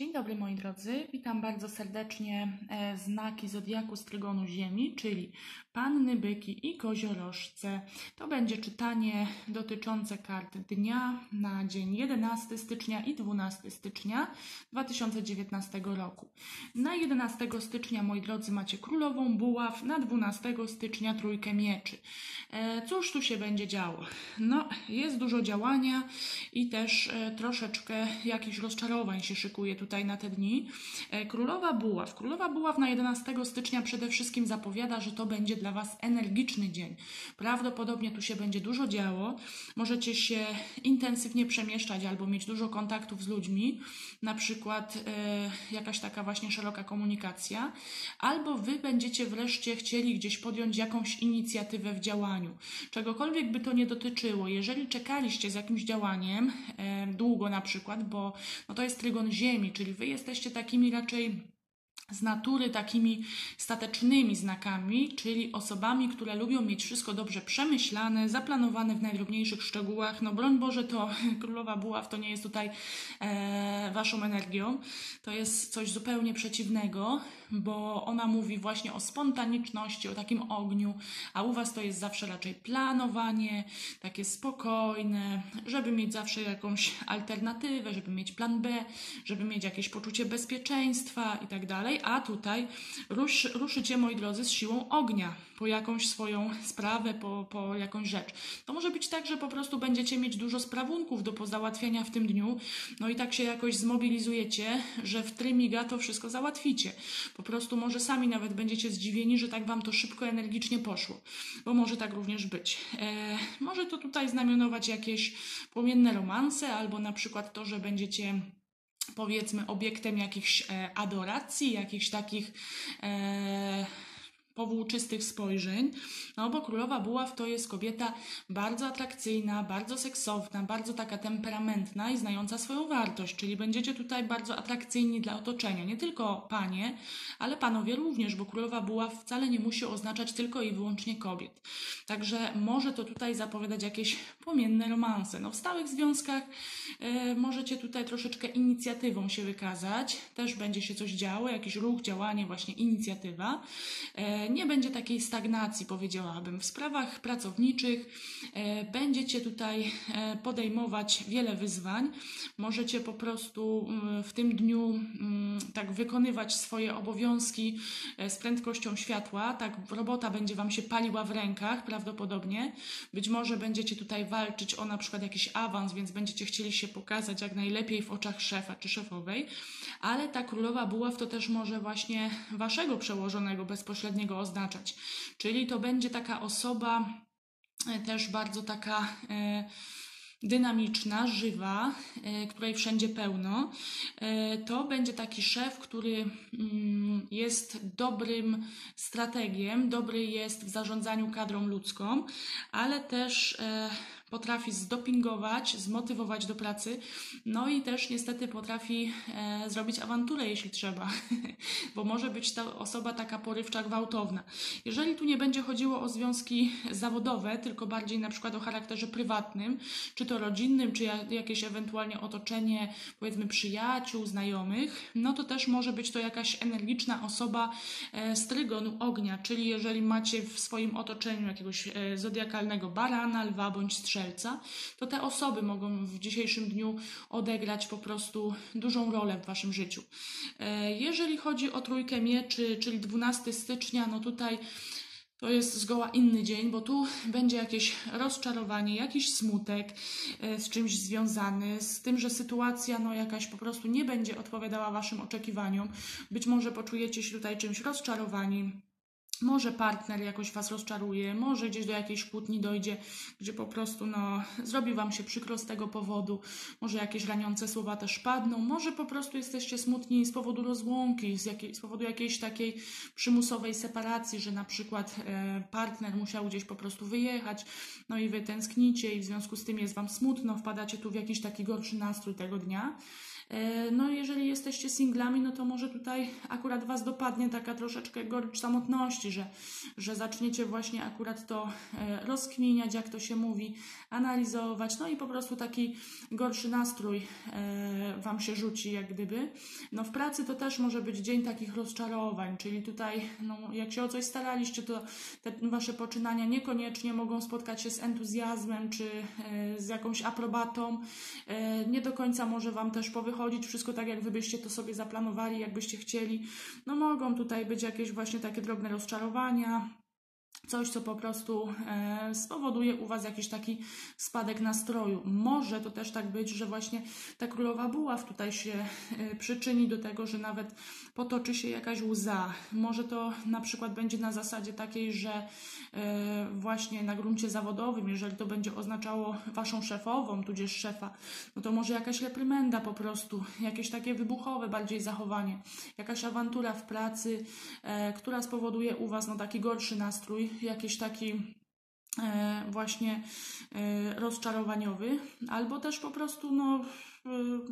Dzień dobry moi drodzy, witam bardzo serdecznie e, znaki Zodiaku z Trygonu Ziemi, czyli Panny, Byki i Koziorożce. To będzie czytanie dotyczące kart dnia na dzień 11 stycznia i 12 stycznia 2019 roku. Na 11 stycznia, moi drodzy, macie Królową Buław, na 12 stycznia Trójkę Mieczy. E, cóż tu się będzie działo? No, jest dużo działania i też e, troszeczkę jakichś rozczarowań się szykuje tutaj na te dni. E, Królowa Buław. Królowa Buław na 11 stycznia przede wszystkim zapowiada, że to będzie dla Was energiczny dzień. Prawdopodobnie tu się będzie dużo działo. Możecie się intensywnie przemieszczać albo mieć dużo kontaktów z ludźmi, na przykład e, jakaś taka właśnie szeroka komunikacja, albo Wy będziecie wreszcie chcieli gdzieś podjąć jakąś inicjatywę w działaniu. Czegokolwiek by to nie dotyczyło, jeżeli czekaliście z jakimś działaniem e, długo na przykład, bo no to jest trygon Ziemi, czyli Wy jesteście takimi raczej z natury takimi statecznymi znakami, czyli osobami, które lubią mieć wszystko dobrze przemyślane, zaplanowane w najdrobniejszych szczegółach. No broń Boże, to Królowa Buław to nie jest tutaj e, waszą energią, to jest coś zupełnie przeciwnego bo ona mówi właśnie o spontaniczności, o takim ogniu, a u Was to jest zawsze raczej planowanie, takie spokojne, żeby mieć zawsze jakąś alternatywę, żeby mieć plan B, żeby mieć jakieś poczucie bezpieczeństwa i tak dalej, a tutaj rusz, ruszycie, moi drodzy, z siłą ognia po jakąś swoją sprawę, po, po jakąś rzecz. To może być tak, że po prostu będziecie mieć dużo sprawunków do pozałatwiania w tym dniu, no i tak się jakoś zmobilizujecie, że w trymiga to wszystko załatwicie. Po prostu może sami nawet będziecie zdziwieni, że tak Wam to szybko, energicznie poszło, bo może tak również być. E, może to tutaj znamionować jakieś płomienne romanse, albo na przykład to, że będziecie powiedzmy obiektem jakichś e, adoracji, jakichś takich e, powłóczystych spojrzeń, no bo królowa buław to jest kobieta bardzo atrakcyjna, bardzo seksowna, bardzo taka temperamentna i znająca swoją wartość, czyli będziecie tutaj bardzo atrakcyjni dla otoczenia, nie tylko panie, ale panowie również, bo królowa buław wcale nie musi oznaczać tylko i wyłącznie kobiet. Także może to tutaj zapowiadać jakieś płomienne romanse. No w stałych związkach e, możecie tutaj troszeczkę inicjatywą się wykazać, też będzie się coś działo, jakiś ruch, działanie, właśnie inicjatywa. E, nie będzie takiej stagnacji, powiedziałabym. W sprawach pracowniczych e, będziecie tutaj e, podejmować wiele wyzwań. Możecie po prostu mm, w tym dniu mm, tak wykonywać swoje obowiązki e, z prędkością światła. Tak robota będzie Wam się paliła w rękach prawdopodobnie. Być może będziecie tutaj walczyć o na przykład jakiś awans, więc będziecie chcieli się pokazać jak najlepiej w oczach szefa czy szefowej. Ale ta królowa buław to też może właśnie Waszego przełożonego bezpośredniego oznaczać. Czyli to będzie taka osoba e, też bardzo taka e, dynamiczna, żywa, e, której wszędzie pełno. To będzie taki szef, który mm, jest dobrym strategiem, dobry jest w zarządzaniu kadrą ludzką, ale też potrafi zdopingować, zmotywować do pracy, no i też niestety potrafi e, zrobić awanturę, jeśli trzeba, bo może być ta osoba taka porywcza, gwałtowna. Jeżeli tu nie będzie chodziło o związki zawodowe, tylko bardziej na przykład o charakterze prywatnym, czy to rodzinnym, czy jakieś ewentualnie otoczenie, powiedzmy przyjaciół, znajomych, no to też może być to jakaś energiczna osoba e, z trygonu ognia, czyli jeżeli macie w swoim otoczeniu jakiegoś e, zodiakalnego barana, lwa bądź strzelca, strzelca, to te osoby mogą w dzisiejszym dniu odegrać po prostu dużą rolę w waszym życiu. E, jeżeli chodzi o trójkę mieczy, czyli 12 stycznia, no tutaj to jest zgoła inny dzień, bo tu będzie jakieś rozczarowanie, jakiś smutek e, z czymś związany, z tym, że sytuacja no jakaś po prostu nie będzie odpowiadała Waszym oczekiwaniom. Być może poczujecie się tutaj czymś rozczarowani, może partner jakoś Was rozczaruje, może gdzieś do jakiejś kłótni dojdzie, gdzie po prostu no, zrobi Wam się przykro z tego powodu, może jakieś raniące słowa też padną, może po prostu jesteście smutni z powodu rozłąki, z, jakiej, z powodu jakiejś takiej przymusowej separacji, że na przykład e, partner musiał gdzieś po prostu wyjechać, no i Wy tęsknicie i w związku z tym jest Wam smutno, wpadacie tu w jakiś taki gorszy nastrój tego dnia. E, no jeżeli jesteście singlami, no to może tutaj akurat Was dopadnie taka troszeczkę gorycz samotności, że, że zaczniecie właśnie akurat to e, rozkminiać, jak to się mówi, analizować, no i po prostu taki gorszy nastrój e, Wam się rzuci, jak gdyby. No w pracy to też może być dzień takich rozczarowań, czyli tutaj, no jak się o coś staraliście, to te Wasze poczynania niekoniecznie mogą spotkać się z entuzjazmem, czy z jakąś aprobatą. Nie do końca może Wam też powychodzić wszystko tak, jak Wy byście to sobie zaplanowali, jakbyście chcieli. No mogą tutaj być jakieś właśnie takie drobne rozczarowania, coś, co po prostu e, spowoduje u Was jakiś taki spadek nastroju. Może to też tak być, że właśnie ta królowa buław tutaj się e, przyczyni do tego, że nawet potoczy się jakaś łza. Może to na przykład będzie na zasadzie takiej, że e, właśnie na gruncie zawodowym, jeżeli to będzie oznaczało Waszą szefową, tudzież szefa, no to może jakaś reprymenda po prostu, jakieś takie wybuchowe bardziej zachowanie, jakaś awantura w pracy, która spowoduje u Was no, taki gorszy nastrój, jakiś taki e, właśnie e, rozczarowaniowy, albo też po prostu no,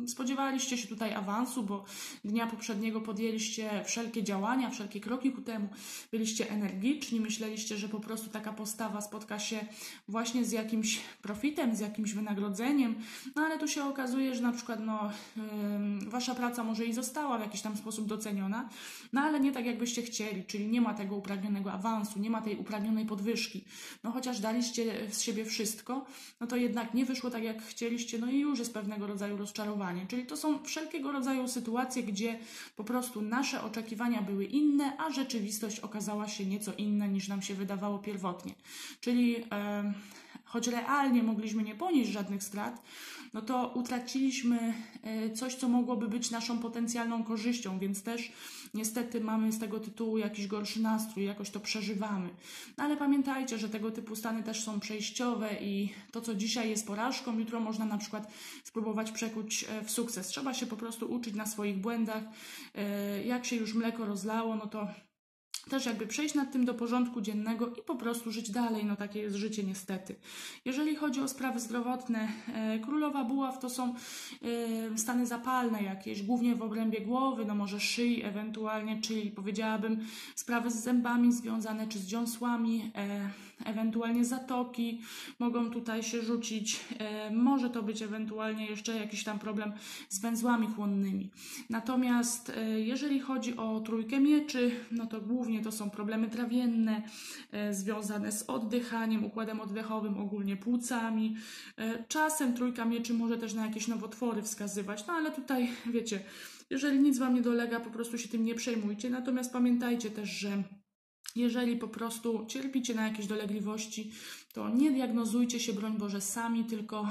Y, spodziewaliście się tutaj awansu, bo dnia poprzedniego podjęliście wszelkie działania, wszelkie kroki ku temu, byliście energiczni, myśleliście, że po prostu taka postawa spotka się właśnie z jakimś profitem, z jakimś wynagrodzeniem, no ale tu się okazuje, że na przykład no, wasza praca może i została w jakiś tam sposób doceniona, no ale nie tak jakbyście chcieli, czyli nie ma tego upragnionego awansu, nie ma tej upragnionej podwyżki. No chociaż daliście z siebie wszystko, no to jednak nie wyszło tak jak chcieliście, no i już jest pewnego rodzaju rozczarowanie. Czyli to są wszelkiego rodzaju sytuacje, gdzie po prostu nasze oczekiwania były inne, a rzeczywistość okazała się nieco inna niż nam się wydawało pierwotnie. Czyli e, choć realnie mogliśmy nie ponieść żadnych strat, no to utraciliśmy e, coś, co mogłoby być naszą potencjalną korzyścią, więc też niestety mamy z tego tytułu jakiś gorszy nastrój, jakoś to przeżywamy. No ale pamiętajcie, że tego typu stany też są przejściowe i to, co dzisiaj jest porażką, jutro można na przykład spróbować przekuć e, w sukces. Trzeba się po prostu uczyć na swoich błędach. E, jak się już mleko rozlało, no to też jakby przejść nad tym do porządku dziennego i po prostu żyć dalej. No takie jest życie niestety. Jeżeli chodzi o sprawy zdrowotne, e, królowa buław to są e, stany zapalne jakieś, głównie w obrębie głowy, no może szyi ewentualnie, czyli powiedziałabym sprawy z zębami związane czy z dziąsłami, e, ewentualnie zatoki mogą tutaj się rzucić. Może to być ewentualnie jeszcze jakiś tam problem z węzłami chłonnymi. Natomiast jeżeli chodzi o trójkę mieczy, no to głównie to są problemy trawienne e, związane z oddychaniem, układem oddechowym, ogólnie płucami. E, czasem trójka mieczy może też na jakieś nowotwory wskazywać, no ale tutaj wiecie, jeżeli nic Wam nie dolega, po prostu się tym nie przejmujcie. Natomiast pamiętajcie też, że jeżeli po prostu cierpicie na jakieś dolegliwości, to nie diagnozujcie się, broń Boże, sami, tylko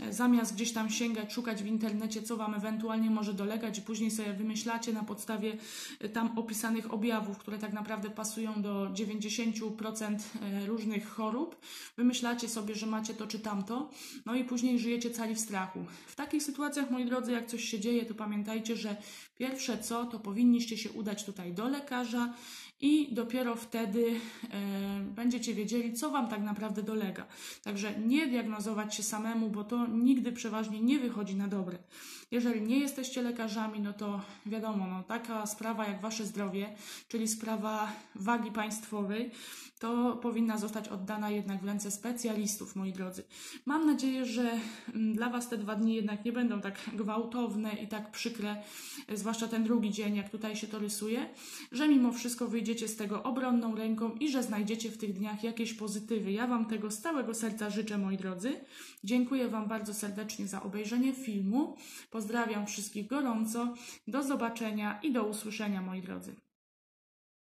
e, zamiast gdzieś tam sięgać, szukać w internecie, co Wam ewentualnie może dolegać i później sobie wymyślacie na podstawie e, tam opisanych objawów, które tak naprawdę pasują do 90% e, różnych chorób, wymyślacie sobie, że macie to czy tamto, no i później żyjecie cali w strachu. W takich sytuacjach, moi drodzy, jak coś się dzieje, to pamiętajcie, że pierwsze co, to powinniście się udać tutaj do lekarza i dopiero wtedy e, będziecie wiedzieli, co Wam tak naprawdę dolega. Także nie diagnozować się samemu, bo to nigdy przeważnie nie wychodzi na dobre. Jeżeli nie jesteście lekarzami, no to wiadomo, no, taka sprawa jak Wasze zdrowie, czyli sprawa wagi państwowej, to powinna zostać oddana jednak w ręce specjalistów, moi drodzy. Mam nadzieję, że mm, dla Was te dwa dni jednak nie będą tak gwałtowne i tak przykre, zwłaszcza ten drugi dzień, jak tutaj się to rysuje, że mimo wszystko wyjdziecie z tego obronną ręką i że znajdziecie w tych dniach jakieś pozytywy. Ja Wam tego z całego serca życzę, moi drodzy. Dziękuję Wam bardzo serdecznie za obejrzenie filmu. Pozdrawiam wszystkich gorąco. Do zobaczenia i do usłyszenia, moi drodzy.